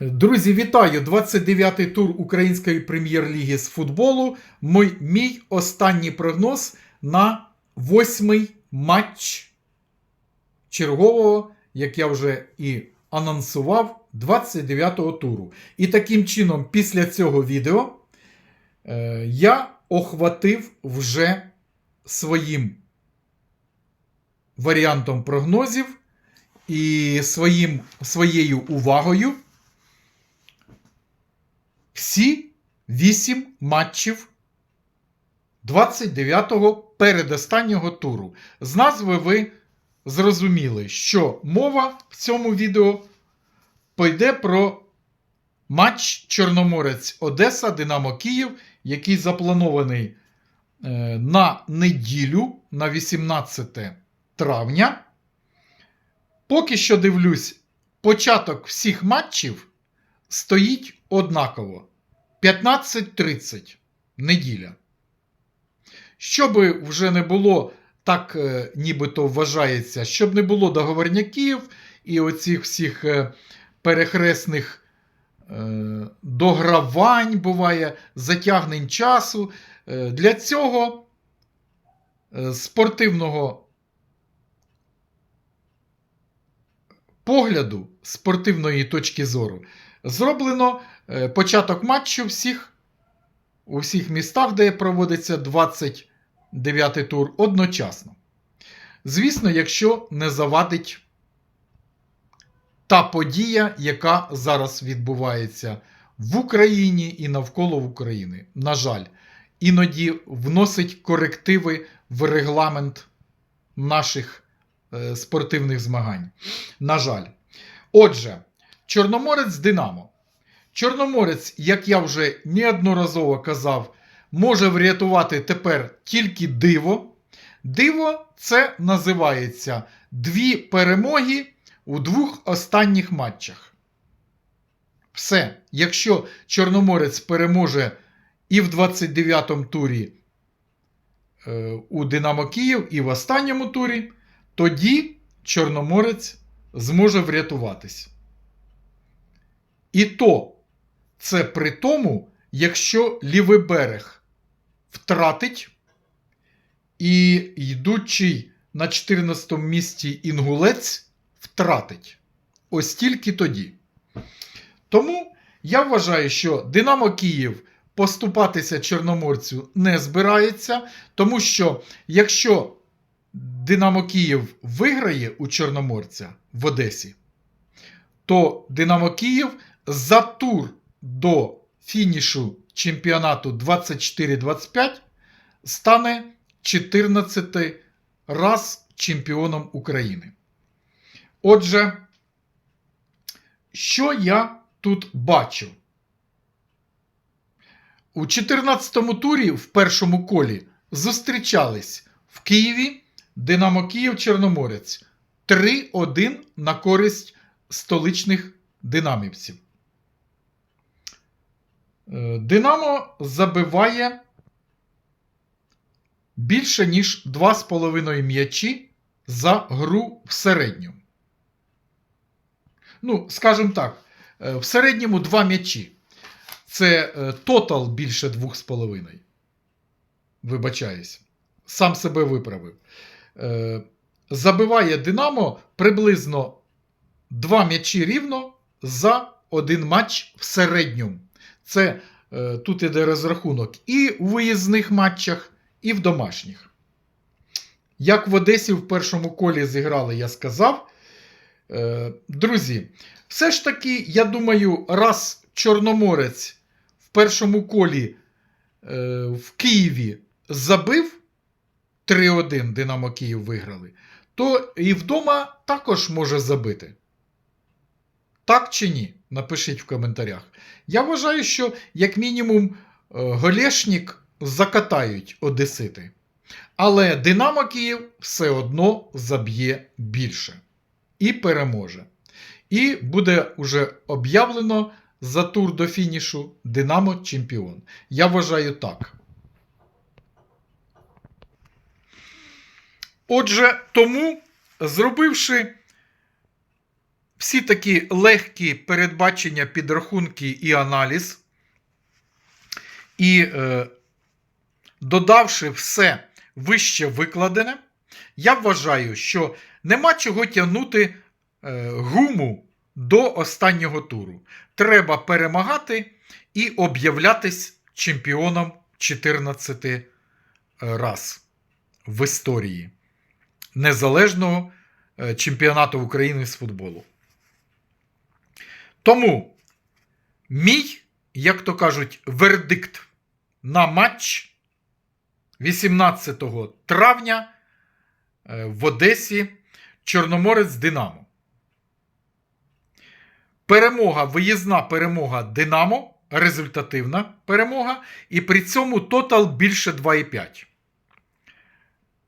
Друзі, вітаю! 29-й тур Української прем'єр-ліги з футболу. Мой, мій останній прогноз на восьмий матч чергового, як я вже і анонсував, 29-го туру. І таким чином, після цього відео е, я охватив вже своїм варіантом прогнозів і своїм, своєю увагою всі 8 матчів 29-го передостаннього туру. З назви ви зрозуміли, що мова в цьому відео пойде про матч Чорноморець Одеса Динамо Київ, який запланований е, на неділю на 18 травня. Поки що дивлюсь, початок всіх матчів стоїть однаково. 15.30 неділя. Щоби вже не було так, е, нібито вважається, щоб не було договорняків і оцих всіх е, перехресних е, догравань буває, затягнень часу. Для цього спортивного погляду, спортивної точки зору, зроблено початок матчу всіх, у всіх містах, де проводиться 29-й тур, одночасно. Звісно, якщо не завадить та подія, яка зараз відбувається в Україні і навколо України. На жаль, іноді вносить корективи в регламент наших е, спортивних змагань. На жаль. Отже, Чорноморець Динамо. Чорноморець, як я вже неодноразово казав, може врятувати тепер тільки диво. Диво це називається дві перемоги у двох останніх матчах. Все. Якщо Чорноморець переможе і в 29-му турі е, у Динамо Київ, і в останньому турі, тоді Чорноморець зможе врятуватись. І то це при тому, якщо лівий берег втратить і йдучий на 14 му місці інгулець втратить. Ось тільки тоді. Тому я вважаю, що Динамо Київ поступатися Чорноморцю не збирається, тому що якщо Динамо Київ виграє у Чорноморця в Одесі, то Динамо Київ за тур до фінішу чемпіонату 24-25 стане 14 раз чемпіоном України. Отже, що я тут бачу? У 14-му турі в першому колі зустрічались в Києві Динамо Київ Чорноморець 3-1 на користь столичних динамівців. Е, Динамо забиває більше, ніж 2,5 м'ячі за гру в середньому. Ну, скажімо так, е, в середньому 2 м'ячі. Це е, тотал більше 2,5. Вибачаюсь. Сам себе виправив. Забиває Динамо приблизно 2 м'ячі рівно за один матч в середньому. Це е, тут іде розрахунок і у виїзних матчах, і в домашніх. Як в Одесі в першому колі зіграли, я сказав. Е, друзі, все ж таки, я думаю, раз Чорноморець в першому колі е, в Києві забив 3-1 Динамо Київ виграли, то і вдома також може забити. Так чи ні? Напишіть в коментарях. Я вважаю, що, як мінімум, е, Голешнік закатають Одесити. Але Динамо Київ все одно заб'є більше і переможе. І буде уже об'явлено за тур до фінішу Динамо чемпіон. Я вважаю так. Отже, тому, зробивши всі такі легкі передбачення, підрахунки і аналіз. І е, додавши все вище викладене, я вважаю, що нема чого тягнути е, гуму до останнього туру. Треба перемагати і об'являтись чемпіоном 14 е, раз в історії незалежного е, чемпіонату України з футболу. Тому мій, як то кажуть, вердикт на матч 18 травня е, в Одесі Чорноморець Динамо. Перемога, виїзна перемога Динамо, результативна перемога, і при цьому тотал більше 2,5.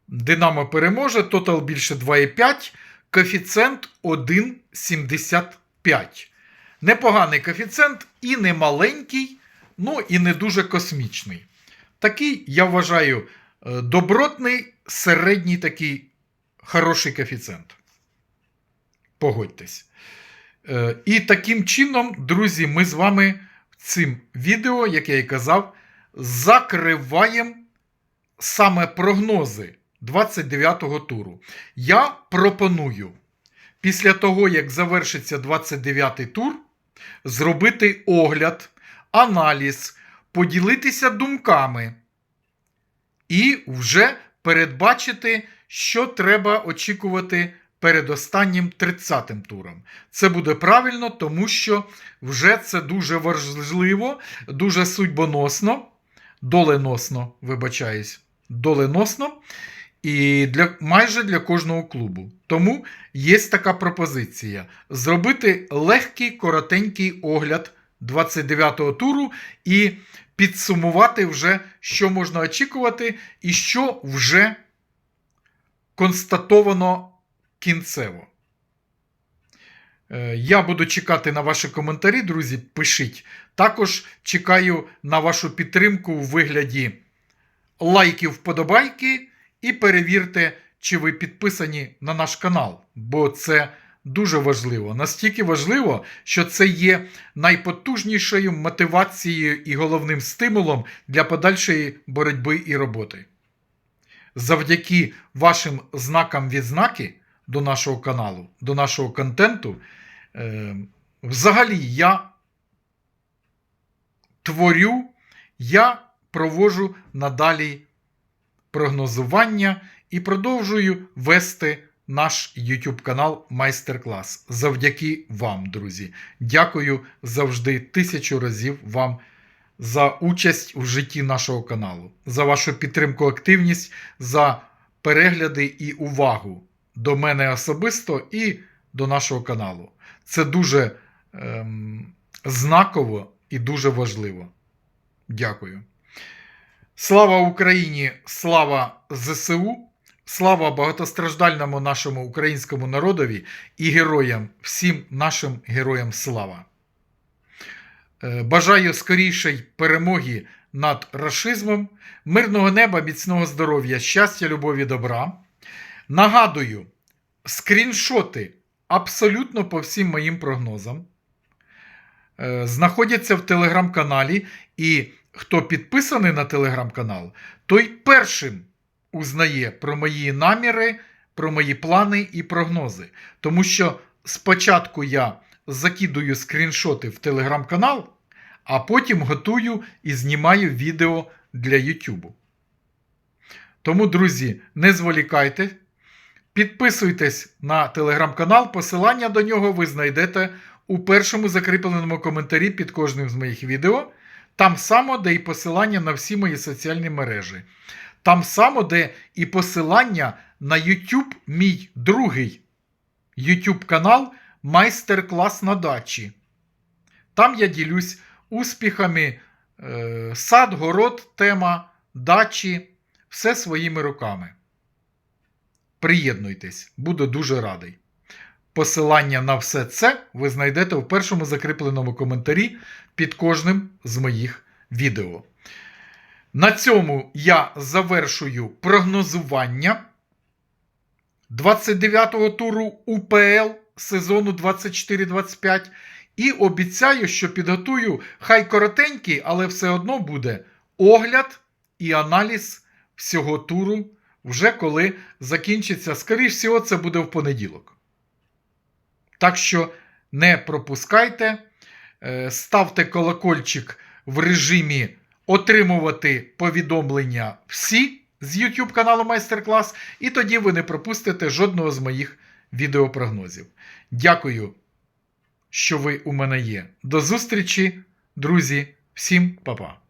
Динамо переможе, тотал більше 2,5, коефіцієнт 1,75. Непоганий коефіцієнт і не маленький, ну і не дуже космічний. Такий, я вважаю, е, добротний, середній такий хороший коефіцієнт. Погодьтесь. Е, І таким чином, друзі, ми з вами цим відео, як я і казав, закриваємо саме прогнози 29-го туру. Я пропоную після того, як завершиться 29-й тур, зробити огляд, аналіз, поділитися думками і вже передбачити, що треба очікувати перед останнім 30-м туром. Це буде правильно, тому що вже це дуже важливо, дуже судьбоносно, доленосно, вибачаюсь, доленосно. І для, майже для кожного клубу. Тому є така пропозиція: зробити легкий, коротенький огляд 29-го туру і підсумувати вже, що можна очікувати, і що вже констатовано кінцево. Е, Я буду чекати на ваші коментарі, друзі. Пишіть. Також чекаю на вашу підтримку у вигляді лайків, вподобайки. І перевірте, чи ви підписані на наш канал, бо це дуже важливо. Настільки важливо, що це є найпотужнішою мотивацією і головним стимулом для подальшої боротьби і роботи. Завдяки вашим знакам відзнаки до нашого каналу, до нашого контенту, е, взагалі я творю, я провожу надалі прогнозування і продовжую вести наш YouTube канал Майстер-клас. Завдяки вам, друзі. Дякую завжди тисячу разів вам за участь у житті нашого каналу, за вашу підтримку, активність, за перегляди і увагу до мене особисто і до нашого каналу. Це дуже ем, знаково і дуже важливо. Дякую. Слава Україні! Слава ЗСУ! Слава багатостраждальному нашому українському народові і героям, всім нашим героям слава! Е, Бажаю скорішої перемоги над рашизмом, мирного неба, міцного здоров'я, щастя, любові, добра. Нагадую, скріншоти абсолютно по всім моїм прогнозам е, знаходяться в телеграм-каналі. І хто підписаний на телеграм-канал, той першим узнає про мої наміри, про мої плани і прогнози. Тому що спочатку я закидую скріншоти в телеграм-канал, а потім готую і знімаю відео для YouTube. Тому, друзі, не зволікайте. Підписуйтесь на телеграм-канал, посилання до нього ви знайдете у першому закріпленому коментарі під кожним з моїх відео. Там само, де і посилання на всі мої соціальні мережі. Там само, де і посилання на YouTube, мій другий YouTube канал Майстер-клас на дачі. Там я ділюсь успіхами, е, сад, город, тема, дачі, все своїми руками. Приєднуйтесь, буду дуже радий. Посилання на все це ви знайдете в першому закріпленому коментарі під кожним з моїх відео. На цьому я завершую прогнозування 29-го туру УПЛ сезону 24-25. І обіцяю, що підготую хай коротенький, але все одно буде огляд і аналіз всього туру, вже коли закінчиться. Скоріше всього, це буде в понеділок. Так що не пропускайте, Е, ставте колокольчик в режимі отримувати повідомлення всі з YouTube каналу Майстер-клас, і тоді ви не пропустите жодного з моїх відеопрогнозів. Дякую, що ви у мене є. До зустрічі, друзі, всім па-па.